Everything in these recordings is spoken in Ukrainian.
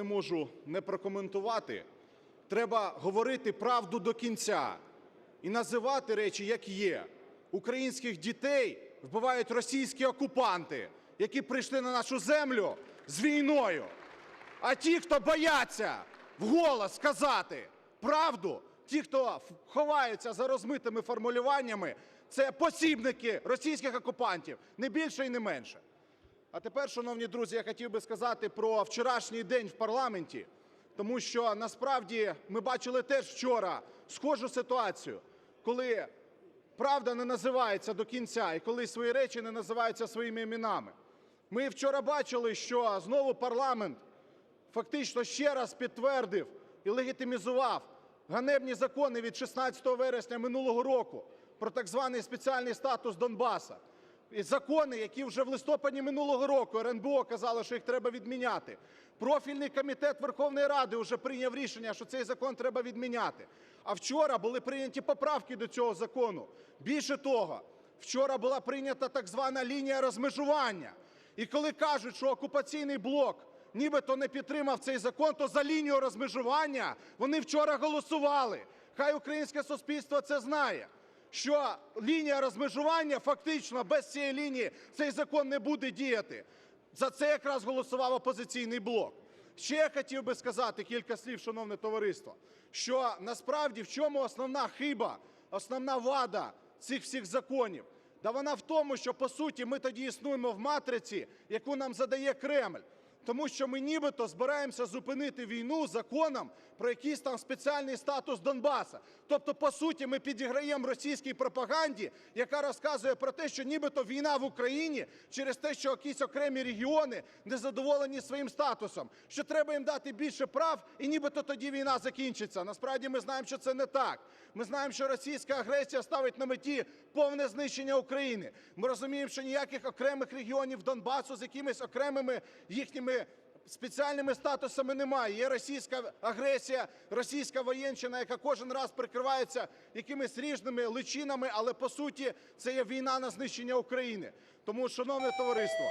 не можу не прокоментувати. Треба говорити правду до кінця і називати речі, як є. Українських дітей вбивають російські окупанти, які прийшли на нашу землю з війною. А ті, хто бояться вголос сказати правду, ті, хто ховаються за розмитими формулюваннями, це посібники російських окупантів, не більше і не менше. А тепер, шановні друзі, я хотів би сказати про вчорашній день в парламенті, тому що насправді ми бачили теж вчора схожу ситуацію, коли правда не називається до кінця і коли свої речі не називаються своїми іменами. Ми вчора бачили, що знову парламент фактично ще раз підтвердив і легітимізував ганебні закони від 16 вересня минулого року про так званий спеціальний статус Донбаса. Закони, які вже в листопаді минулого року РНБО казало, що їх треба відміняти. Профільний комітет Верховної Ради вже прийняв рішення, що цей закон треба відміняти. А вчора були прийняті поправки до цього закону. Більше того, вчора була прийнята так звана лінія розмежування. І коли кажуть, що окупаційний блок нібито не підтримав цей закон, то за лінію розмежування вони вчора голосували. Хай українське суспільство це знає, що лінія розмежування фактично без цієї лінії цей закон не буде діяти. За це якраз голосував "Опозиційний блок". Ще я хотів би сказати кілька слів, шановне товариство, що насправді в чому основна хиба, основна вада цих всіх законів? Да вона в тому, що по суті ми тоді існуємо в матриці, яку нам задає Кремль. Тому що ми нібито збираємося зупинити війну законом про якийсь там спеціальний статус Донбаса. Тобто, по суті, ми підіграємо російській пропаганді, яка розказує про те, що нібито війна в Україні через те, що якісь окремі регіони не задоволені своїм статусом, що треба їм дати більше прав, і нібито тоді війна закінчиться. Насправді ми знаємо, що це не так. Ми знаємо, що російська агресія ставить на меті повне знищення України. Ми розуміємо, що ніяких окремих регіонів Донбасу з якимись окремими їхніми спеціальними статусами немає. Є російська агресія, російська воєнщина, яка кожен раз прикривається якимись різними личинами, але по суті це є війна на знищення України. Тому, шановне товариство,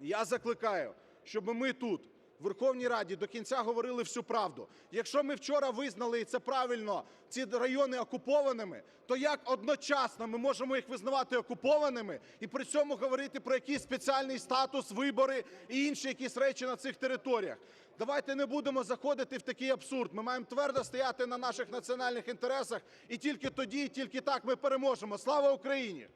я закликаю, щоб ми тут, Верховній Раді, до кінця говорили всю правду. Якщо ми вчора визнали, і це правильно, ці райони окупованими, то як одночасно ми можемо їх визнавати окупованими і при цьому говорити про якийсь спеціальний статус, вибори і інші якісь речі на цих територіях? Давайте не будемо заходити в такий абсурд. Ми маємо твердо стояти на наших національних інтересах, і тільки тоді, і тільки так ми переможемо. Слава Україні!